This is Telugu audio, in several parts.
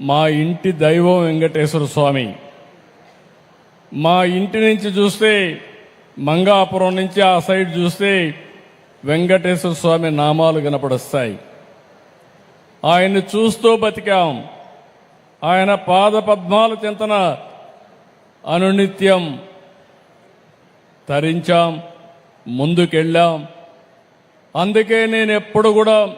మా ఇంటి దైవం వెంకటేశ్వర స్వామి. మా ఇంటి నుంచి చూస్తే మంగాపురం నుంచి ఆ సైడ్ చూస్తే వెంకటేశ్వర స్వామి నామాలు కనపడొస్తాయి. ఆయన్ని చూస్తూ బతికాం. ఆయన పాద పద్మాల చింతన అనునిత్యం తరించాం ముందుకెళ్ళాం. అందుకే నేను ఎప్పుడు కూడా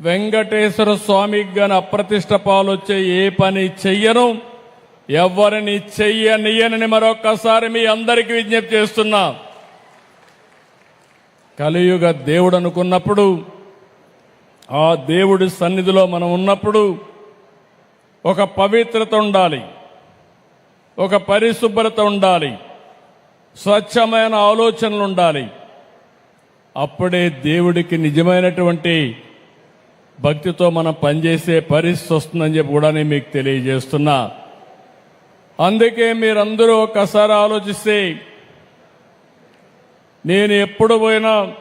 వెంకటేశ్వర స్వామికి గాని అప్రతిష్ట పాలొచ్చే ఏ పని చెయ్యను? ఎవరిని చెయ్యనియనని మరొక్కసారి మీ అందరికీ విజ్ఞప్తి చేస్తున్నా. కలియుగ దేవుడు అనుకున్నప్పుడు ఆ దేవుడి సన్నిధిలో మనం ఉన్నప్పుడు ఒక పవిత్రత ఉండాలి. ఒక పరిశుభ్రత ఉండాలి. స్వచ్ఛమైన ఆలోచనలు ఉండాలి. అప్పుడే దేవుడికి నిజమైనటువంటి భక్తితో మనం పనిచేసే పరిస్థితి వస్తుందని చెప్పి కూడా నేను మీకు తెలియజేస్తున్నా. అందుకే మీరందరూ ఒక్కసారి ఆలోచిస్తే నేను ఎప్పుడు పోయినా